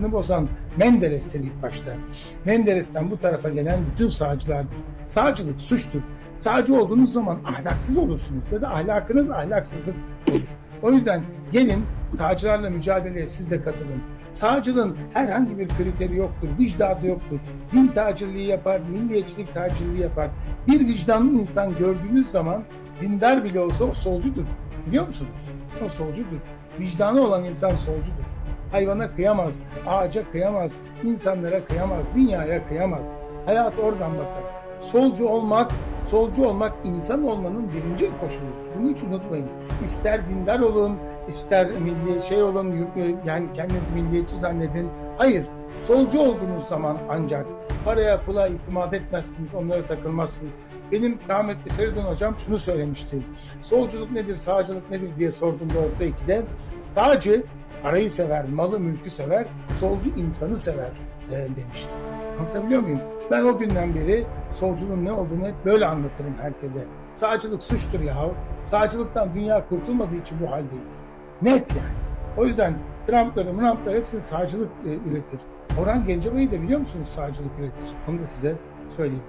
ahlakını bozan Menderes'ten ilk başta. Menderes'ten bu tarafa gelen bütün sağcılardır. Sağcılık suçtur. Sağcı olduğunuz zaman ahlaksız olursunuz ya da ahlakınız ahlaksızlık olur. O yüzden gelin sağcılarla mücadeleye siz de katılın. Sağcılığın herhangi bir kriteri yoktur, vicdadı yoktur. Din tacirliği yapar, milliyetçilik tacirliği yapar. Bir vicdanlı insan gördüğünüz zaman dindar bile olsa o solcudur. Biliyor musunuz? O solcudur. Vicdanı olan insan solcudur. Hayvana kıyamaz, ağaca kıyamaz, insanlara kıyamaz, dünyaya kıyamaz. Hayat oradan bakar. Solcu olmak, solcu olmak insan olmanın birinci koşuludur. Bunu hiç unutmayın. İster dindar olun, ister milli şey olun, yani kendinizi milliyetçi zannedin. Hayır, solcu olduğunuz zaman ancak paraya pula itimat etmezsiniz, onlara takılmazsınız. Benim rahmetli Feridun hocam şunu söylemişti. Solculuk nedir, sağcılık nedir diye sorduğumda orta ikide. Sağcı parayı sever, malı mülkü sever, solcu insanı sever e, demişti. Anlatabiliyor muyum? Ben o günden beri solculuğun ne olduğunu hep böyle anlatırım herkese. Sağcılık suçtur yahu. Sağcılıktan dünya kurtulmadığı için bu haldeyiz. Net yani. O yüzden Trump'ları, Trump'ları hepsini sağcılık e, üretir. Orhan Gencebay'ı da biliyor musunuz sağcılık üretir. Onu da size söyleyeyim.